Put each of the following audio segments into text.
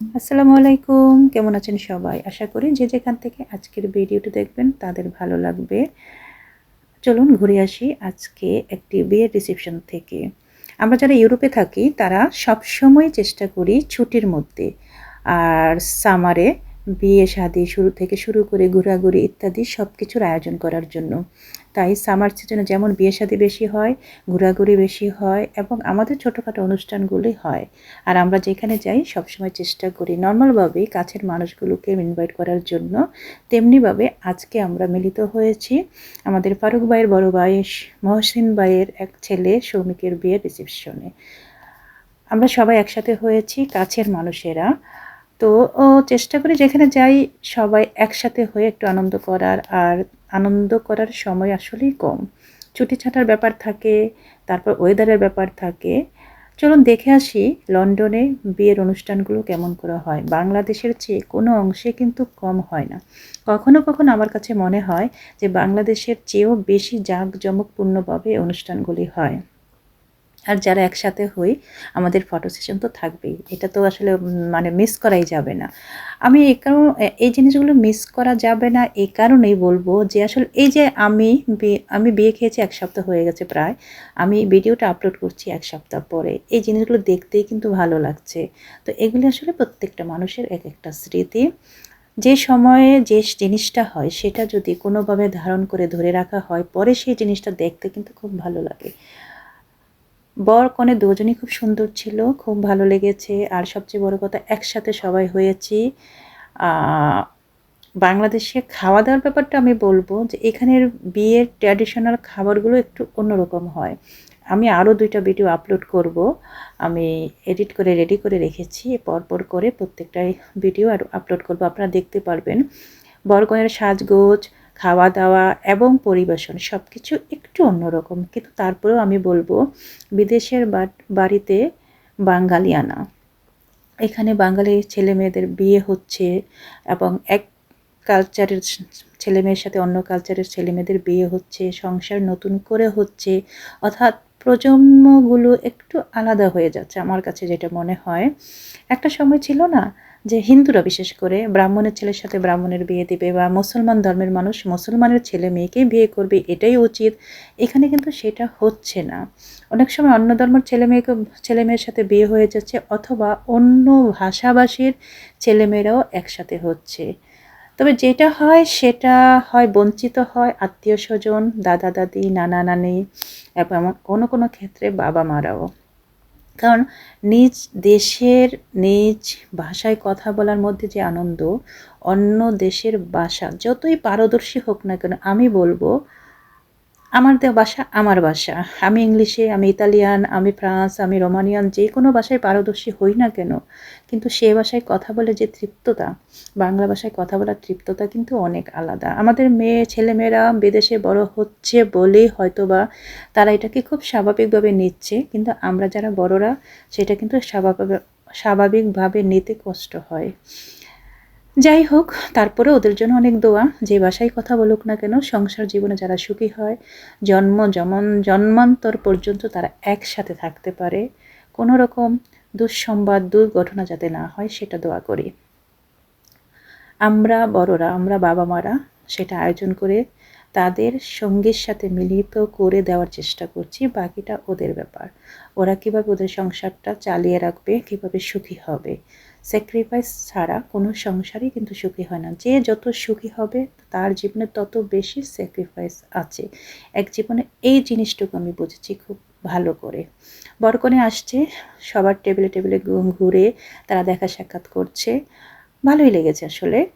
আসসালামু আলাইকুম। কেমন আছেন সবাই? আশা করি যে যেখান থেকে আজকের ভিডিওটি দেখবেন তাদের ভালো লাগবে। চলুন ঘুরে আসি আজকে একটি বিয়ের রিসেপশন থেকে। আমরা যারা ইউরোপে থাকি, তারা সবসময় চেষ্টা করি ছুটির মধ্যে। আর সামারে বিয়ে, শাদি শুরু থেকে শুরু করে ঘোরাঘুরি ইত্যাদি সব কিছুর আয়োজন করার জন্য। তাই সামার সিজনে যেমন বিয়ে, শাদি বেশি হয়, ঘোরাঘুরি বেশি হয় এবং আমাদের ছোটোখাটো অনুষ্ঠানগুলি হয়। আর আমরা যেখানে যাই সবসময় চেষ্টা করি নর্মালভাবেই কাছের মানুষগুলোকে ইনভাইট করার জন্য। তেমনিভাবে আজকে আমরা মিলিত হয়েছি আমাদের ফারুক ভাইয়ের, বড় ভাই মহসিন ভাইয়ের এক ছেলে সৌমিকের বিয়ের রিসেপশনে আমরা সবাই একসাথে হয়েছি কাছের মানুষেরা। তো, ও চেষ্টা করি যেখানে যাই সবাই একসাথে হয়ে একটু আনন্দ করার, আর আনন্দ করার সময় আসলেই কম। ছুটি ছাটার ব্যাপার থাকে, তারপর ওয়েদারের ব্যাপার থাকে। চলুন দেখে আসি লন্ডনে বিয়ের অনুষ্ঠানগুলো কেমন করে হয়। বাংলাদেশের চেয়ে কোনো অংশে কিন্তু কম হয় না। কখনো কখনো আমার কাছে মনে হয় যে বাংলাদেশের চেয়েও বেশি জাঁকজমকপূর্ণভাবে অনুষ্ঠানগুলি হয়। আর যারা একসাথে হই, আমাদের ফটো সেশন তো থাকবেই। এটা তো আসলে মানে মিস করাই যাবে না। আমি এই কারণ এই জিনিসগুলো মিস করা যাবে না, এই কারণেই বলব যে আসলে এই যে আমি আমি বিয়ে খেয়েছি এক সপ্তাহ হয়ে গেছে প্রায়, আমি ভিডিওটা আপলোড করছি এক সপ্তাহ পরে। এই জিনিসগুলো দেখতেই কিন্তু ভালো লাগছে। তো এগুলি আসলে প্রত্যেকটা মানুষের এক একটা স্মৃতি। যে সময়ে যে জিনিসটা হয়, সেটা যদি কোনোভাবে ধারণ করে ধরে রাখা হয়, পরে সেই জিনিসটা দেখতে কিন্তু খুব ভালো লাগে। বর কনে দুজনই খুব সুন্দর ছিল, খুব ভালো লেগেছে। আর সবচেয়ে বড় কথা, একসাথে সবাই হয়েছি। বাংলাদেশে খাওয়া দাওয়ার ব্যাপারটা আমি বলব যে, এখানের বিয়ের ট্র্যাডিশনাল খাবারগুলো একটু অন্যরকম হয়। আমি আরও দুইটা ভিডিও আপলোড করব। আমি এডিট করে রেডি করে রেখেছি। পরপর করে প্রত্যেকটাই ভিডিও আর আপলোড করব। আপনারা দেখতে পারবেন। বরকনের সাজগোজ খাওয়া দাওয়া এবং পরিবেশন সব কিছু একটু অন্যরকম। কিন্তু তারপরেও আমি বলব, বিদেশের বাড়িতে বাঙালিয়ানা এখানে বাঙালি ছেলে মেয়েদের বিয়ে হচ্ছে এবং এক কালচারের ছেলে মেয়ের সাথে অন্য কালচারের ছেলে মেয়েদের বিয়ে হচ্ছে, সংসার নতুন করে হচ্ছে, অর্থাৎ প্রজন্মগুলো একটু আলাদা হয়ে যাচ্ছে আমার কাছে যেটা মনে হয়। একটা সময় ছিল না যে হিন্দুরা বিশেষ করে ব্রাহ্মণের ছেলের সাথে ব্রাহ্মণের বিয়ে দিবে বা মুসলমান ধর্মের মানুষ মুসলমানের ছেলে মেয়েকেই বিয়ে করবে, এটাই উচিত। এখানে কিন্তু সেটা হচ্ছে না। অনেক সময় অন্য ধর্মের ছেলে মেয়েকে, ছেলে মেয়ের সাথে বিয়ে হয়ে যাচ্ছে অথবা অন্য ভাষাভাষীর ছেলেমেয়েরাও একসাথে হচ্ছে। তবে যেটা হয় সেটা হয় বঞ্চিত হয় আত্মীয় স্বজন, দাদা, দাদি, নানা, নানি, এবং কোনো কোনো ক্ষেত্রে বাবা মারাও কারণ নিজ দেশের, নিজ ভাষায় কথা বলার মধ্যে যে আনন্দ, অন্য দেশের ভাষা, যতই পারদর্শী হোক না কেন, আমি বলব আমার দেওয়া ভাষা আমার ভাষা। আমি ইংলিশে, আমি ইতালিয়ান, আমি ফ্রান্স, আমি রোমানিয়ান, যে কোনো ভাষায় পারদর্শী হই না কেন, কিন্তু সে ভাষায় কথা বলে যে তৃপ্ততা, বাংলা ভাষায় কথা বলার তৃপ্ততা কিন্তু অনেক আলাদা। আমাদের মেয়ে, ছেলেমেয়েরা বিদেশে বড় হচ্ছে বলেই হয়তো বা তারা এটাকে খুব স্বাভাবিকভাবে নিচ্ছে, কিন্তু আমরা যারা বড়রা, সেটা কিন্তু স্বাভাবিক, স্বাভাবিকভাবে নিতে কষ্ট হয়। যাই হোক তারপরে ওদের জন্য অনেক দোয়া। যে বাসায় কথা বলুক না কেন, সংসার জীবনে যারা সুখী হয়, জন্ম যেমন জন্মান্তর পর্যন্ত তারা একসাথে থাকতে পারে। কোনো রকম দুঃসংবাদ, দুর্ঘটনা যাতে না হয়, সেটা দোয়া করি। আমরা বড়রা, আমরা বাবা মারা সেটা আয়োজন করে তাদের সঙ্গীর সাথে মিলিত করে দেওয়ার চেষ্টা করছি, বাকিটা ওদের ব্যাপার। ওরা কীভাবে ওদের সংসারটা চালিয়ে রাখবে, কীভাবে সুখী হবে স্যাক্রিফাইস ছাড়া কোনো সংসারই কিন্তু সুখী হয় না। যে যত সুখী হবে, তার জীবনে তত বেশি স্যাক্রিফাইস আছে। এক জীবনে এই জিনিসটুকু আমি বুঝেছি খুব ভালো করে। বরকনে আসছে, সবার টেবিলে টেবিলে ঘুরে তারা দেখা সাক্ষাৎ করছে। ভালোই লেগেছে আসলে।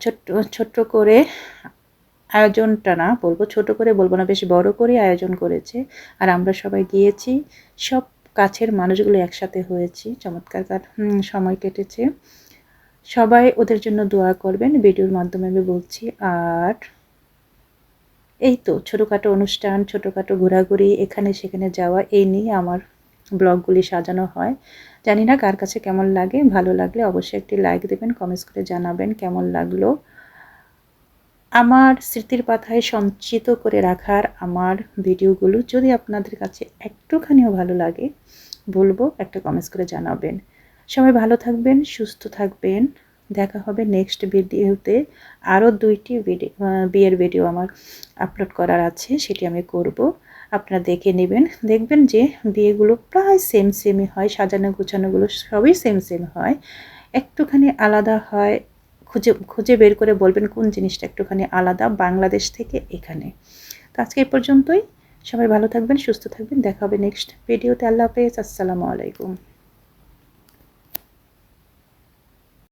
ছোট্ট ছোট্ট করে আয়োজনটা না বলব, ছোট করে বলব না, বেশ বড় করে আয়োজন করেছে। আর আমরা সবাই গিয়েছি, সব কাছের মানুষগুলো একসাথে হয়েছি, চমৎকার সময় কেটেছে। সবাই ওদের জন্য দোয়া করবেন, ভিডিওর মাধ্যমে আমি বলছি। আর এই তো, ছোটোখাটো অনুষ্ঠান, ছোটোখাটো ঘোরাঘুরি, এখানে সেখানে যাওয়া, এই নিয়ে আমার ব্লগগুলি সাজানো হয়। জানি না কার কাছে কেমন লাগে, ভালো লাগলে অবশ্যই একটি লাইক দেবেন কমেন্টস করে জানাবেন কেমন লাগল। আমার স্মৃতির পাথায় সঞ্চিত করে রাখার আমার ভিডিওগুলো যদি আপনাদের কাছে একটুখানিও ভালো লাগে, বলব একটা কমেন্টস করে জানাবেন। সবাই ভালো থাকবেন, সুস্থ থাকবেন। দেখা হবে নেক্সট ভিডিওতে। আরও দুইটি ভিডিও বিয়ের ভিডিও আমার আপলোড করার আছে, সেটি আমি করব। আপনারা দেখে নেবেন। দেখবেন যে বিয়েগুলো প্রায় সেম সেমই হয় সাজানো গোছানোগুলো সবই সেম সেম হয়। একটুখানি আলাদা হয় খুঁজে খুঁজে বের করে বলবেন কোন জিনিসটা একটুখানি আলাদা বাংলাদেশ থেকে এখানে। তো আজকে এ পর্যন্তই। সবাই ভালো থাকবেন, সুস্থ থাকবেন। দেখা হবে নেক্সট ভিডিওতে আল্লাহ হাফেজ। আসসালামু আলাইকুম।